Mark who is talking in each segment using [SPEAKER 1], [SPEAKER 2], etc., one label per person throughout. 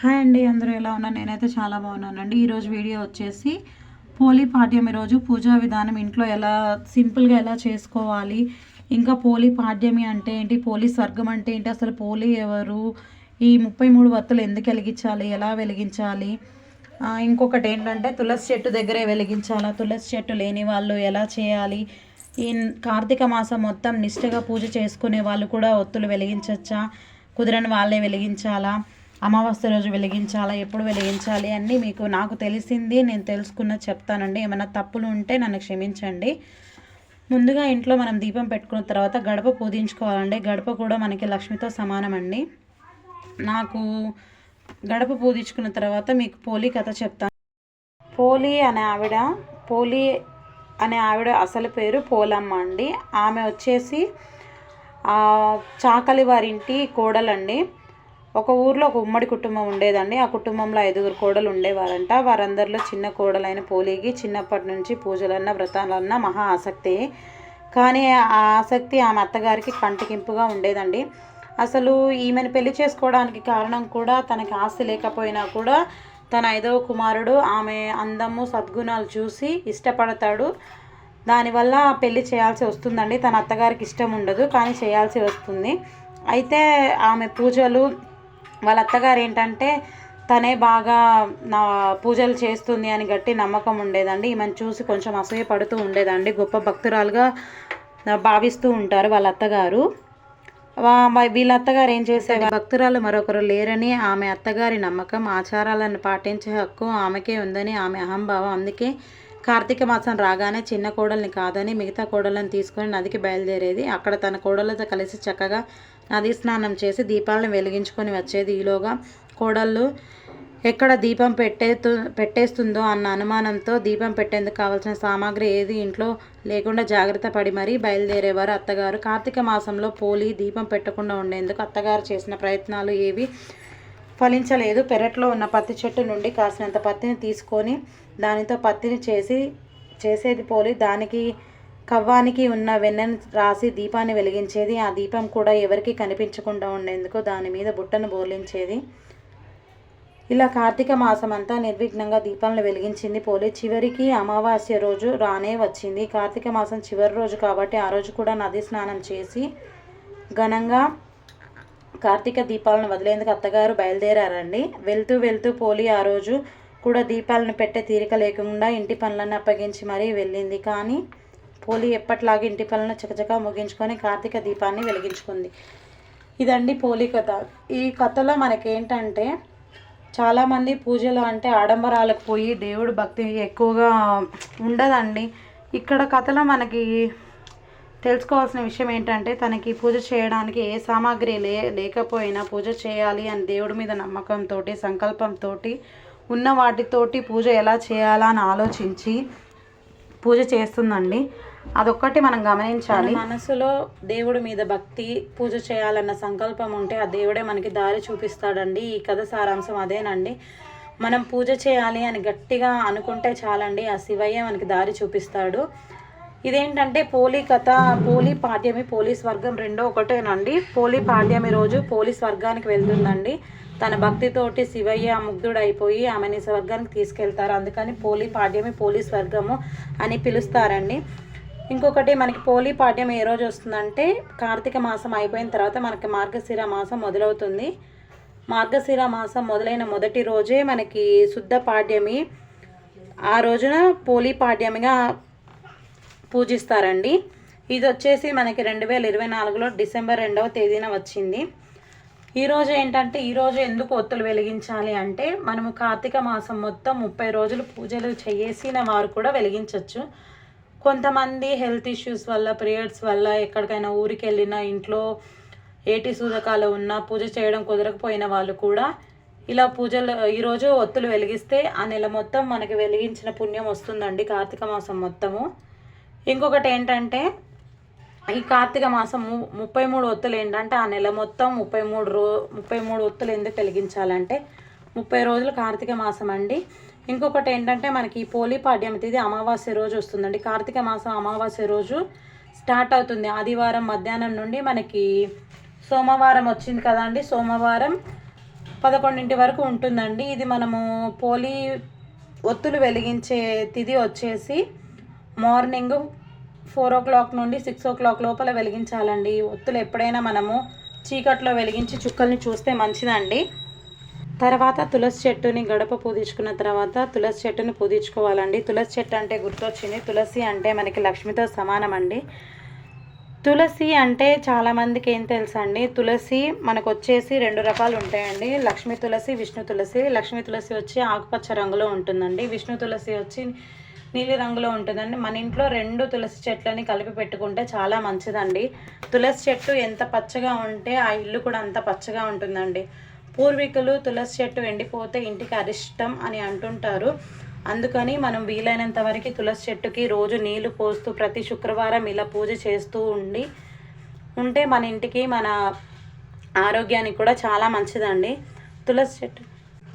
[SPEAKER 1] Hi అండి అందరూ ఎలా ఉన్నా నేనైతే చాలా బాగున్నానండి. ఈరోజు వీడియో వచ్చేసి పోలీ పాడ్యం ఈరోజు. పూజా విధానం ఇంట్లో ఎలా సింపుల్గా ఎలా చేసుకోవాలి? ఇంకా పోలీ పాడ్యమి అంటే ఏంటి? పోలీ స్వర్గం అంటే ఏంటి? అసలు పోలీ ఎవరు? ఈ ముప్పై మూడు వత్తులు ఎందుకు వెలిగించాలి? ఎలా వెలిగించాలి? ఇంకొకటి ఏంటంటే తులసి చెట్టు దగ్గరే వెలిగించాలా? తులసి చెట్టు లేని వాళ్ళు ఎలా చేయాలి? ఈ కార్తీక మాసం మొత్తం నిష్టగా పూజ చేసుకునే వాళ్ళు కూడా ఒత్తులు వెలిగించవచ్చా కుదరని వాళ్ళే వెలిగించాలా? అమావాస్య రోజు వెలిగించాలా ఎప్పుడు వెలిగించాలి అన్నీ మీకు నాకు తెలిసింది నేను తెలుసుకున్న చెప్తానండి. ఏమైనా తప్పులు ఉంటే నన్ను క్షమించండి. ముందుగా ఇంట్లో మనం దీపం పెట్టుకున్న తర్వాత గడప పూజించుకోవాలండి. గడప కూడా మనకి లక్ష్మితో సమానమండి. నాకు గడప పూజించుకున్న తర్వాత మీకు పోలీ కథ చెప్తాను. పోలి అనే ఆవిడ పోలి అనే ఆవిడ అసలు పేరు పోలమ్మ అండి. ఆమె వచ్చేసి చాకలి వారింటి కోడలండి. ఒక ఊర్లో ఒక ఉమ్మడి కుటుంబం ఉండేదండి. ఆ కుటుంబంలో ఐదుగురు కోడలు ఉండేవారంట. వారందరిలో చిన్న కోడలైన పోలికి చిన్నప్పటి నుంచి పూజలన్న వ్రతాలన్న మహా ఆసక్తి. కానీ ఆ ఆసక్తి ఆమె అత్తగారికి కంటికింపుగా ఉండేదండి. అసలు ఈమెను పెళ్ళి చేసుకోవడానికి కారణం కూడా తనకి ఆస్తి లేకపోయినా కూడా తన ఐదవ కుమారుడు ఆమె అందము సద్గుణాలు చూసి ఇష్టపడతాడు. దానివల్ల పెళ్ళి చేయాల్సి వస్తుందండి. తన అత్తగారికి ఇష్టం ఉండదు కానీ చేయాల్సి వస్తుంది. అయితే ఆమె పూజలు వాళ్ళ అత్తగారు ఏంటంటే తనే బాగా నా పూజలు చేస్తుంది అని గట్టి నమ్మకం ఉండేదండి. ఈమెను చూసి కొంచెం అసూయ పడుతూ ఉండేదండి. గొప్ప భక్తురాలుగా భావిస్తూ ఉంటారు వాళ్ళ అత్తగారు వీళ్ళ అత్తగారు ఏం చేశారు? భక్తురాలు మరొకరు లేరని ఆమె అత్తగారి నమ్మకం ఆచారాలను పాటించే హక్కు ఆమెకే ఉందని ఆమె అహంభావం. అందుకే కార్తీక మాసం రాగానే చిన్న కోడల్ని కాదని మిగతా కోడలను తీసుకొని నదికి బయలుదేరేది. అక్కడ తన కోడలతో కలిసి చక్కగా నదీ స్నానం చేసి దీపాలను వెలిగించుకొని వచ్చేది. ఈలోగా కోడళ్ళు ఎక్కడ దీపం పెట్టేతు పెట్టేస్తుందో అన్న అనుమానంతో దీపం పెట్టేందుకు కావాల్సిన సామాగ్రి ఏది ఇంట్లో లేకుండా జాగ్రత్త పడి మరీ బయలుదేరేవారు అత్తగారు. కార్తీక మాసంలో పోలి దీపం పెట్టకుండా ఉండేందుకు అత్తగారు చేసిన ప్రయత్నాలు ఏవి ఫలించలేదు. పెరట్లో ఉన్న పత్తి చెట్టు నుండి కాసినంత పత్తిని తీసుకొని దానితో పత్తిని చేసి చేసేది పోలి దానికి కవ్వానికి ఉన్న వెన్నెను రాసి దీపాన్ని వెలిగించేది. ఆ దీపం కూడా ఎవరికి కనిపించకుండా ఉండేందుకు దాని మీద బుట్టను బోర్లించేది ఇలా కార్తీక మాసం అంతా నిర్విఘ్నంగా దీపాలను వెలిగించింది. పోలి చివరికి అమావాస్య రోజు రానే వచ్చింది. కార్తీక మాసం చివరి రోజు కాబట్టి ఆ రోజు కూడా నది స్నానం చేసి ఘనంగా కార్తీక దీపాలను వదిలేందుకు అత్తగారు బయలుదేరారండి. వెళ్తూ వెళ్తూ పోలి ఆ రోజు కూడా దీపాలను పెట్టే తీరిక లేకుండా ఇంటి పనులను అప్పగించి మరీ వెళ్ళింది. కానీ పోలి ఎప్పట్లాగే ఇంటి పనులను చకచకా ముగించుకొని కార్తీక దీపాన్ని వెలిగించుకుంది. ఇదండి పోలి కథ. ఈ కథలో మనకేంటంటే చాలామంది పూజలు అంటే ఆడంబరాలకు పోయి దేవుడు భక్తి ఎక్కువగా ఉండదండి. ఇక్కడ కథలో మనకి తెలుసుకోవాల్సిన విషయం ఏంటంటే తనకి పూజ చేయడానికి ఏ సామాగ్రి లే లేకపోయినా పూజ చేయాలి అని దేవుడి మీద నమ్మకంతో సంకల్పంతో ఉన్న వాటితోటి పూజ ఎలా చేయాలా అని ఆలోచించి పూజ చేస్తుందండి. అదొక్కటి మనం గమనించాలి. మనసులో దేవుడి మీద భక్తి పూజ చేయాలన్న సంకల్పం ఉంటే ఆ దేవుడే మనకి దారి చూపిస్తాడండి. ఈ కథ సారాంశం అదేనండి. మనం పూజ చేయాలి అని గట్టిగా అనుకుంటే చాలండి ఆ శివయ్య మనకి దారి చూపిస్తాడు. ఇదేంటంటే పోలీ కథ పోలీ పాడ్యమి పోలీస్ వర్గం రెండో ఒకటేనండి. పోలీ పాడ్యమి రోజు పోలీస్ వర్గానికి వెళ్తుందండి. తన భక్తితోటి శివయ్య ముగ్ధుడైపోయి ఆమెని స్వర్గానికి తీసుకెళ్తారు. అందుకని పోలీ పాడ్యమి పోలీస్ వర్గము అని పిలుస్తారండి. ఇంకొకటి మనకి పోలీ పాడ్యం ఏ రోజు వస్తుందంటే కార్తీక మాసం అయిపోయిన తర్వాత మనకి మార్గశిర మాసం మొదలవుతుంది. మార్గశిర మాసం మొదలైన మొదటి రోజే మనకి శుద్ధ పాడ్యమి. ఆ రోజున పోలీ పాడ్యమిగా పూజిస్తారండి. ఇది వచ్చేసి మనకి రెండు వేల ఇరవై నాలుగులో డిసెంబర్ రెండవ తేదీన వచ్చింది. ఈరోజు ఏంటంటే ఈరోజు ఎందుకు ఒత్తులు వెలిగించాలి అంటే మనము కార్తీక మాసం మొత్తం ముప్పై రోజులు పూజలు చేసిన వారు కూడా వెలిగించవచ్చు కొంతమంది హెల్త్ ఇష్యూస్ వల్ల పీరియడ్స్ వల్ల ఎక్కడికైనా ఊరికి వెళ్ళినా ఇంట్లో ఏటి సూదకాలు ఉన్నా పూజ చేయడం కుదరకపోయిన వాళ్ళు కూడా ఇలా పూజలు ఈరోజు ఒత్తులు వెలిగిస్తే ఆ నెల మొత్తం మనకి వెలిగించిన పుణ్యం వస్తుందండి కార్తీక మాసం మొత్తము. ఇంకొకటి ఏంటంటే ఈ కార్తీక మాసం ముప్పై మూడు ఒత్తులు ఏంటంటే ఆ నెల మొత్తం ముప్పై మూడు రో ముప్పై మూడు ఒత్తులు ఎందుకు వెలిగించాలంటే ముప్పై రోజులు కార్తీక మాసం అండి. ఇంకొకటి ఏంటంటే మనకి పోలిపాడ్యం పోలీ పాడ్యం తిథి అమావాస్య రోజు వస్తుందండి. కార్తీక మాసం అమావాస్య రోజు స్టార్ట్ అవుతుంది. ఆదివారం మధ్యాహ్నం నుండి మనకి సోమవారం వచ్చింది కదండి. సోమవారం పదకొండింటి వరకు ఉంటుందండి. ఇది మనము పోలి ఒత్తులు వెలిగించే తిథి వచ్చేసి మార్నింగ్ ఫోర్ ఓ క్లాక్ నుండి సిక్స్ ఓ క్లాక్ లోపల వెలిగించాలండి. ఒత్తులు ఎప్పుడైనా మనము చీకట్లో వెలిగించి చుక్కల్ని చూస్తే మంచిదండి. తర్వాత తులసి చెట్టుని గడప పూజించుకున్న తర్వాత తులసి చెట్టుని పూజించుకోవాలండి. తులసి చెట్టు అంటే గుర్తొచ్చింది. తులసి అంటే మనకి లక్ష్మితో సమానం అండి తులసి అంటే చాలామందికి ఏం తెలుసండి? తులసి మనకు వచ్చేసి రెండు రకాలు ఉంటాయండి. లక్ష్మీ తులసి విష్ణు తులసి. లక్ష్మీ తులసి వచ్చి ఆకుపచ్చ రంగులో ఉంటుందండి. విష్ణు తులసి వచ్చి నీలి రంగులో ఉంటుందండి. మన ఇంట్లో రెండు తులసి చెట్లని కలిపి పెట్టుకుంటే చాలా మంచిదండి. తులసి చెట్టు ఎంత పచ్చగా ఉంటే ఆ ఇల్లు కూడా అంత పచ్చగా ఉంటుందండి. పూర్వీకులు తులసి చెట్టు ఎండిపోతే ఇంటికి అరిష్టం అని అంటుంటారు. అందుకని మనం వీలైనంత వరకు తులసి చెట్టుకి రోజు నీళ్ళు పోస్తూ ప్రతి శుక్రవారం ఇలా పూజ చేస్తూ ఉండి ఉంటే మన ఇంటికి మన ఆరోగ్యానికి కూడా చాలా మంచిదండి. తులసి చెట్టు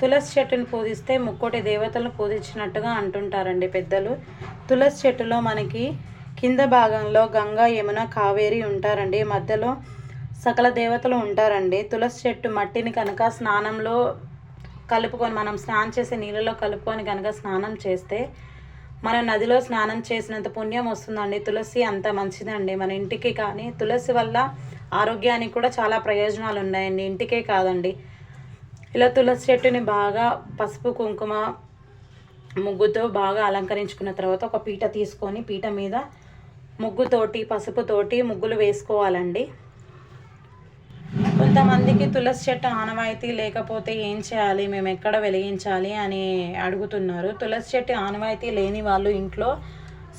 [SPEAKER 1] తులసి చెట్టుని పూజిస్తే ముక్కోటి దేవతలను పూజించినట్టుగా అంటుంటారండి పెద్దలు. తులసి చెట్టులో మనకి కింద భాగంలో గంగా యమున కావేరి ఉంటారండి. మధ్యలో సకల దేవతలు ఉంటారండి. తులసి చెట్టు మట్టిని కనుక స్నానంలో కలుపుకొని మనం స్నానం చేసే నీళ్ళలో కలుపుకొని కనుక స్నానం చేస్తే మన నదిలో స్నానం చేసినంత పుణ్యం వస్తుందండి. తులసి అంత మంచిదండి. మన ఇంటికి కానీ తులసి వల్ల ఆరోగ్యానికి కూడా చాలా ప్రయోజనాలు ఉన్నాయండి. ఇంటికే కాదండి. ఇలా తులసి చెట్టుని బాగా పసుపు కుంకుమ ముగ్గుతో బాగా అలంకరించుకున్న తర్వాత ఒక పీట తీసుకొని పీట మీద ముగ్గుతోటి పసుపుతోటి ముగ్గులు వేసుకోవాలండి. కొంతమందికి తులసి చెట్టు ఆనవాయితీ లేకపోతే ఏం చేయాలి? మేము ఎక్కడ వెలిగించాలి? అని అడుగుతున్నారు. తులసి చెట్టు ఆనవాయితీ లేని వాళ్ళు ఇంట్లో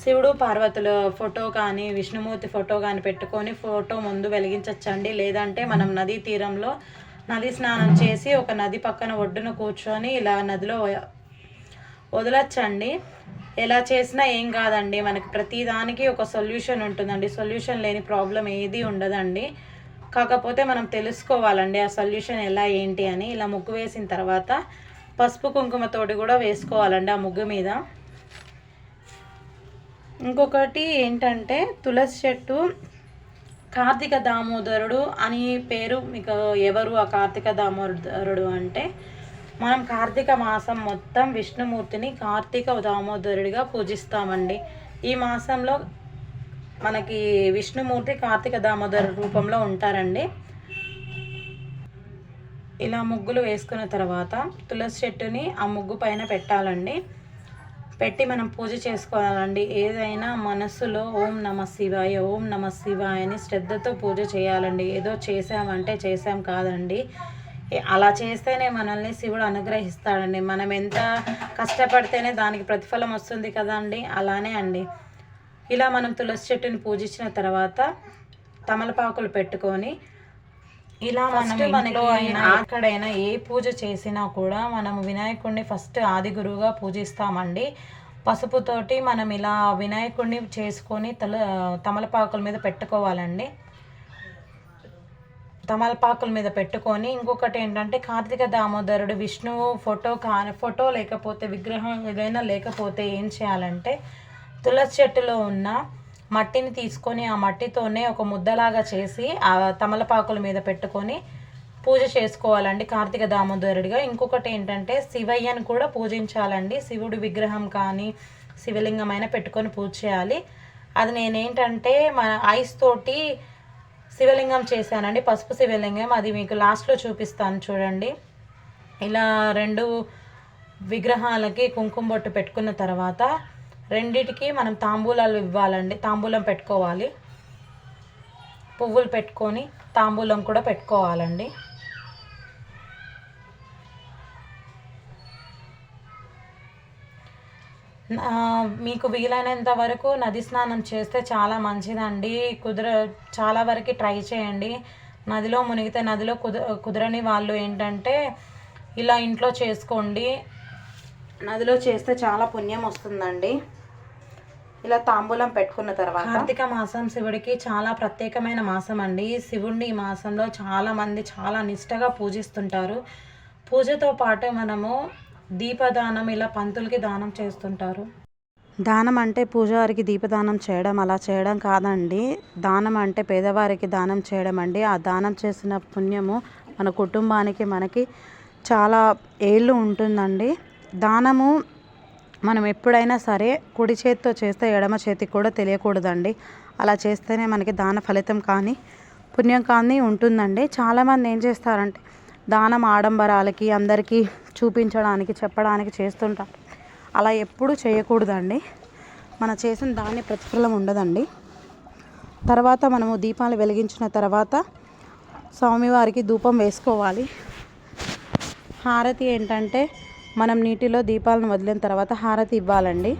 [SPEAKER 1] శివుడు పార్వతుల ఫోటో కానీ విష్ణుమూర్తి ఫోటో కానీ పెట్టుకొని ఫోటో ముందు వెలిగించచ్చండి. లేదంటే మనం నదీ తీరంలో నది స్నానం చేసి ఒక నది పక్కన ఒడ్డున కూర్చొని ఇలా నదిలో వదలచ్చండి. ఎలా చేసినా ఏం కాదండి. మనకి ప్రతిదానికి ఒక సొల్యూషన్ ఉంటుందండి. సొల్యూషన్ లేని ప్రాబ్లం ఏది ఉండదండి. కాకపోతే మనం తెలుసుకోవాలండి ఆ సొల్యూషన్ ఎలా ఏంటి అని. ఇలా ముగ్గు వేసిన తర్వాత పసుపు కుంకుమతోటి కూడా వేసుకోవాలండి ఆ ముగ్గు మీద. ఇంకొకటి ఏంటంటే తులసి చెట్టు కార్తీక దామోదరుడు అని పేరు మీకు ఎవరు ఆ కార్తీక దామోదరుడు అంటే మనం కార్తీక మాసం మొత్తం విష్ణుమూర్తిని కార్తీక దామోదరుడిగా పూజిస్తామండి. ఈ మాసంలో మనకి విష్ణుమూర్తి కార్తీక దామోదర్ రూపంలో ఉంటారండి. ఇలా ముగ్గులు వేసుకున్న తర్వాత తులసి చెట్టుని ఆ ముగ్గు పైన పెట్టాలండి. పెట్టి మనం పూజ చేసుకోవాలండి. ఏదైనా మనస్సులో ఓం నమ శివాయ ఓం నమ శివాయ అని శ్రద్ధతో పూజ చేయాలండి. ఏదో చేసామంటే చేసాం కాదండి. అలా చేస్తేనే మనల్ని శివుడు అనుగ్రహిస్తాడండి. మనం ఎంత కష్టపడితేనే దానికి ప్రతిఫలం వస్తుంది కదండి. అలానే అండి. ఇలా మనం తులసి చెట్టుని పూజించిన తర్వాత తమలపాకులు పెట్టుకొని ఇలా మనం మనకి అయినా ఎక్కడైనా ఏ పూజ చేసినా కూడా మనం వినాయకుడిని ఫస్ట్ ఆది గురువుగా పూజిస్తామండి. పసుపుతోటి మనం ఇలా వినాయకుడిని చేసుకొని తల తమలపాకుల మీద పెట్టుకోవాలండి. తమలపాకుల మీద పెట్టుకొని ఇంకొకటి ఏంటంటే కార్తీక దామోదరుడు విష్ణువు ఫోటో కా ఫోటో లేకపోతే విగ్రహం ఏదైనా లేకపోతే ఏం చేయాలంటే తులసి చెట్టులో ఉన్న మట్టిని తీసుకొని ఆ మట్టితోనే ఒక ముద్దలాగా చేసి ఆ తమలపాకుల మీద పెట్టుకొని పూజ చేసుకోవాలండి కార్తీక దామోదరుడిగా. ఇంకొకటి ఏంటంటే శివయ్యను కూడా పూజించాలండి. శివుడి విగ్రహం కానీ శివలింగం అయినా పెట్టుకొని పూజ చేయాలి. అది నేనేంటంటే మన ఐస్ తోటి శివలింగం చేశానండి. పసుపు శివలింగం. అది మీకు లాస్ట్లో చూపిస్తాను చూడండి. ఇలా రెండు విగ్రహాలకి కుంకుమ బొట్టు పెట్టుకున్న తర్వాత రెండిటికి మనం తాంబూలాలు ఇవ్వాలండి. తాంబూలం పెట్టుకోవాలి. పువ్వులు పెట్టుకొని తాంబూలం కూడా పెట్టుకోవాలండి. మీకు వీలైనంత వరకు నది స్నానం చేస్తే చాలా మంచిదండి. కుదర చాలా వరకు ట్రై చేయండి. నదిలో మునిగితే నదిలో కుద కుదరని వాళ్ళు ఏంటంటే ఇలా ఇంట్లో చేసుకోండి. నదిలో చేస్తే చాలా పుణ్యం వస్తుందండి. ఇలా తాంబూలం పెట్టుకున్న తర్వాత కార్తీక మాసం శివుడికి చాలా ప్రత్యేకమైన మాసం అండి శివుడిని ఈ మాసంలో చాలా మంది చాలా నిష్టగా పూజిస్తుంటారు. పూజతో పాటు మనము దీపదానం ఇలా పంతులకి దానం చేస్తుంటారు. దానం అంటే పూజారికి దీపదానం చేయడం అలా చేయడం కాదండి. దానం అంటే పేదవారికి దానం చేయడం అండి. ఆ దానం చేసిన పుణ్యము మన కుటుంబానికి మనకి చాలా ఏళ్ళు ఉంటుందండి. దానము మనం ఎప్పుడైనా సరే కుడి చేతితో చేస్తే ఎడమ చేతికి కూడా తెలియకూడదండి. అలా చేస్తేనే మనకి దాన ఫలితం కానీ పుణ్యం కానీ ఉంటుందండి. చాలామంది ఏం చేస్తారంటే దానం ఆడంబరాలకి అందరికీ చూపించడానికి చెప్పడానికి చేస్తుంటారు. అలా ఎప్పుడూ చేయకూడదండి. మన చేసిన దాని ప్రతిఫలం ఉండదండి. తర్వాత మనము దీపాలు వెలిగించిన తర్వాత స్వామివారికి ధూపం వేసుకోవాలి. హారతి ఏంటంటే మనం నీటిలో దీపాలను వదిలిన తర్వాత హారతి ఇవ్వాలండి.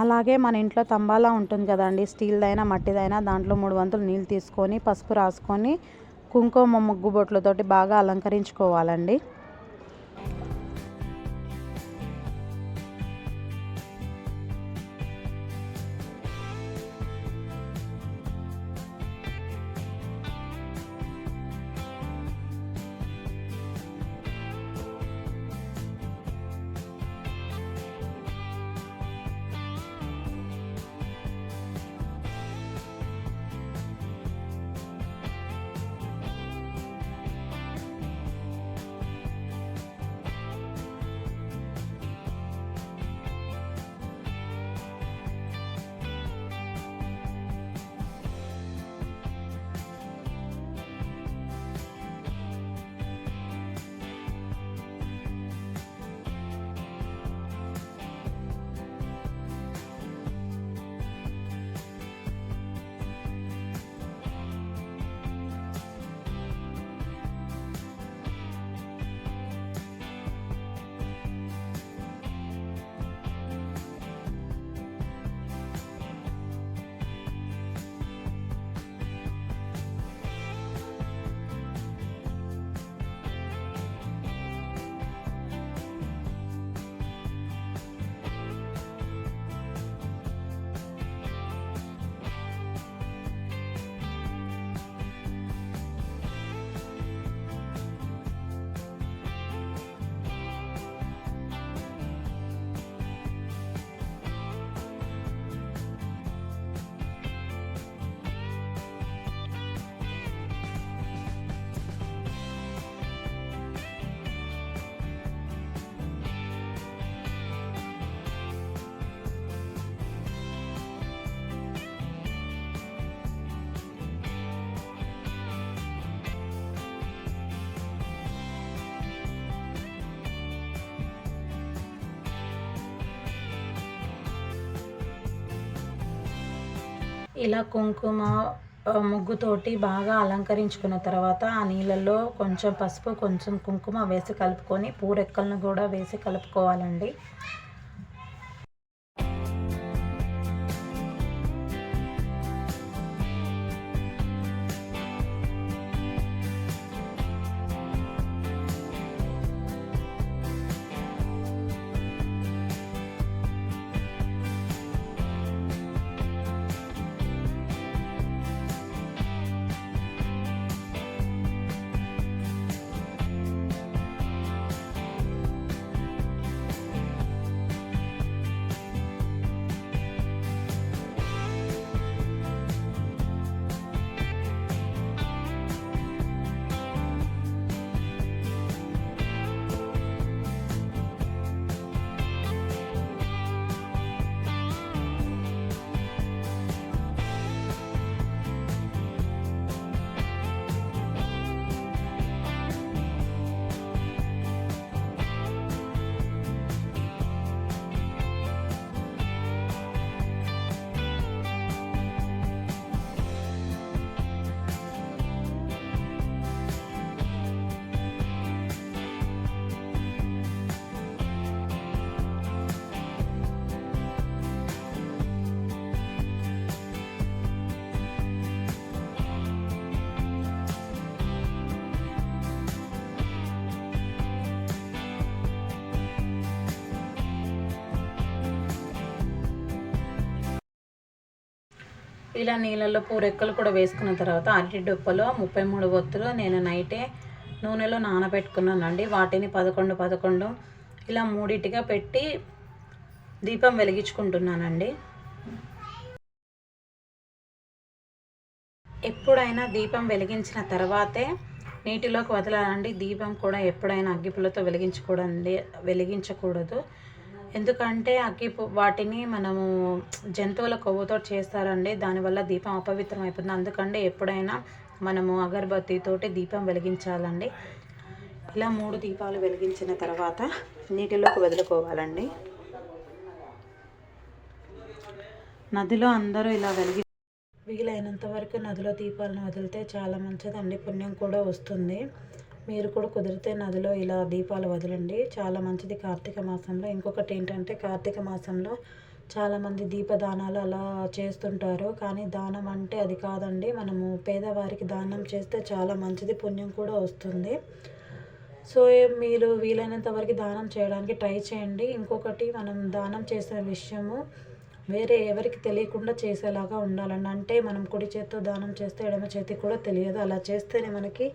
[SPEAKER 1] అలాగే మన ఇంట్లో తంబాలా ఉంటుంది కదండి స్టీల్దైనా మట్టిదైనా దాంట్లో మూడు వంతులు నీళ్ళు తీసుకొని పసుపు రాసుకొని కుంకుమ ముగ్గు బొట్లతోటి బాగా అలంకరించుకోవాలండి. ఇలా కుంకుమ ముగ్గుతోటి బాగా అలంకరించుకున్న తర్వాత ఆ నీళ్ళల్లో కొంచెం పసుపు కొంచెం కుంకుమ వేసి కలుపుకొని పూరెక్కలను కూడా వేసి కలుపుకోవాలండి. ఇలా నీళ్ళల్లో పూరెక్కలు కూడా వేసుకున్న తర్వాత అరటి డొప్పలో ముప్పై మూడు ఒత్తులు నేను నైటే నూనెలో నానబెట్టుకున్నానండి. వాటిని పదకొండు పదకొండు ఇలా మూడిటిగా పెట్టి దీపం వెలిగించుకుంటున్నానండి. ఎప్పుడైనా దీపం వెలిగించిన తర్వాతే నీటిలోకి వదలాలండి. దీపం కూడా ఎప్పుడైనా అగ్గిపుల్లతో వెలిగించకూడదండి వెలిగించకూడదు. ఎందుకంటే అగ్గి వాటిని మనము జంతువుల కొవ్వుతో చేస్తారండి. దానివల్ల దీపం అపవిత్రం అయిపోతుంది. అందుకంటే ఎప్పుడైనా మనము అగరబత్తితోటి దీపం వెలిగించాలండి. ఇలా మూడు దీపాలు వెలిగించిన తర్వాత నీటిలోకి వదులుకోవాలండి. నదిలో అందరూ ఇలా వెలిగి వీలైనంత వరకు నదిలో దీపాలను వదిలితే చాలా మంచిదండి. పుణ్యం కూడా వస్తుంది. మీరు కూడా కుదిరితే నదిలో ఇలా దీపాలు వదలండి. చాలా మంచిది కార్తీక మాసంలో. ఇంకొకటి ఏంటంటే కార్తీక మాసంలో చాలామంది దీపదానాలు అలా చేస్తుంటారు. కానీ దానం అంటే అది కాదండి. మనము పేదవారికి దానం చేస్తే చాలా మంచిది పుణ్యం కూడా వస్తుంది. సో మీరు వీలైనంత వరకు దానం చేయడానికి ట్రై చేయండి. ఇంకొకటి మనం దానం చేసే విషయము వేరే ఎవరికి తెలియకుండా చేసేలాగా ఉండాలండి. అంటే మనం కుడి చేత్తో దానం చేస్తే ఎడమ చేతికి కూడా తెలియదు. అలా చేస్తేనే మనకి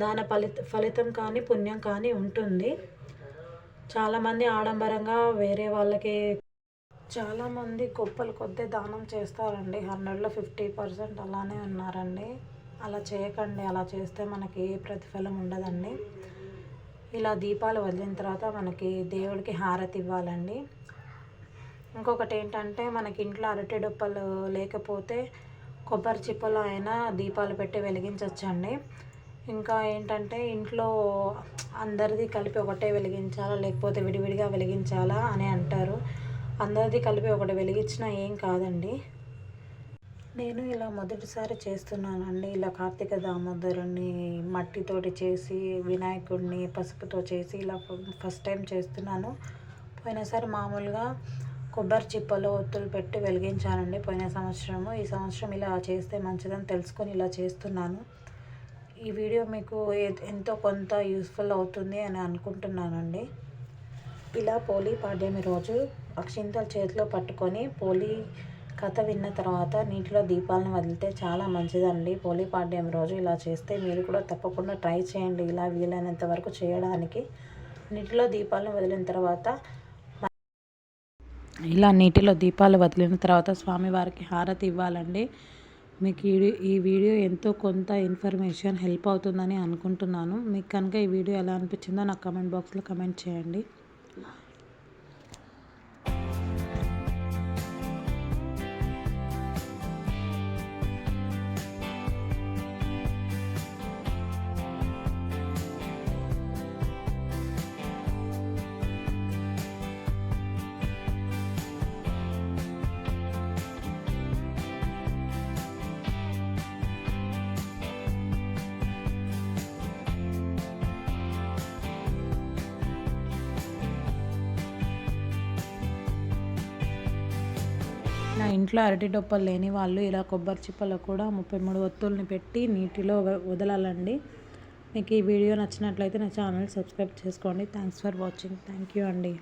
[SPEAKER 1] దాన ఫలిత ఫలితం కానీ పుణ్యం కానీ ఉంటుంది. చాలామంది ఆడంబరంగా వేరే వాళ్ళకి చాలామంది గొప్పలు కొద్ది దానం చేస్తారండి. హండ్రెడ్లో ఫిఫ్టీ పర్సెంట్ అలానే ఉన్నారండి. అలా చేయకండి అలా చేస్తే మనకి ఏ ప్రతిఫలం ఉండదండి. ఇలా దీపాలు వదిలిన తర్వాత మనకి దేవుడికి హారతి ఇవ్వాలండి. ఇంకొకటి ఏంటంటే మనకి ఇంట్లో అరటి డొప్పలు లేకపోతే కొబ్బరి చిప్పలో అయినా దీపాలు పెట్టి వెలిగించవచ్చండి ఇంకా ఏంటంటే ఇంట్లో అందరిది కలిపి ఒకటే వెలిగించాలా లేకపోతే విడివిడిగా వెలిగించాలా అని అంటారు. అందరిది కలిపి ఒకటి వెలిగించినా ఏం కాదండి. నేను ఇలా మొదటిసారి చేస్తున్నానండి. ఇలా కార్తీక దామోదరుని మట్టితోటి చేసి వినాయకుడిని పసుపుతో చేసి ఇలా ఫస్ట్ టైం చేస్తున్నాను. పోయినసారి మామూలుగా కొబ్బరి చిప్పలో ఒత్తులు పెట్టి వెలిగించానండి. పోయిన సంవత్సరము ఈ సంవత్సరం ఇలా చేస్తే మంచిదని తెలుసుకొని ఇలా చేస్తున్నాను. ఈ వీడియో మీకు ఎంతో కొంత యూస్ఫుల్ అవుతుంది అని అనుకుంటున్నానండి. ఇలా పోలీ పాడ్యమి రోజు అక్షింతలు చేతిలో పట్టుకొని పోలీ కథ విన్న తర్వాత నీటిలో దీపాలను వదిలితే చాలా మంచిదండి. పోలీ పాడేమి రోజు ఇలా చేస్తే మీరు కూడా తప్పకుండా ట్రై చేయండి. ఇలా వీలైనంత వరకు చేయడానికి. నీటిలో దీపాలను వదిలిన తర్వాత ఇలా నీటిలో దీపాలు వదిలిన తర్వాత స్వామివారికి హారతి ఇవ్వాలండి. మీకు ఈ ఈ వీడియో ఎంతో కొంత ఇన్ఫర్మేషన్ హెల్ప్ అవుతుందని అనుకుంటున్నాను. మీకు కనుక ఈ వీడియో ఎలా అనిపించిందో నాకు కమెంట్ బాక్స్లో కమెంట్ చేయండి. నా ఇంట్లో అరటి డొప్పలు లేని వాళ్ళు ఇలా కొబ్బరి చిప్పలో కూడా ముప్పై మూడు ఒత్తుల్ని పెట్టి నీటిలో వ- వదలాలండి. మీకు ఈ వీడియో నచ్చినట్లయితే నా ఛానల్ సబ్స్క్రైబ్ చేసుకోండి. Thanks for watching thank you అండి.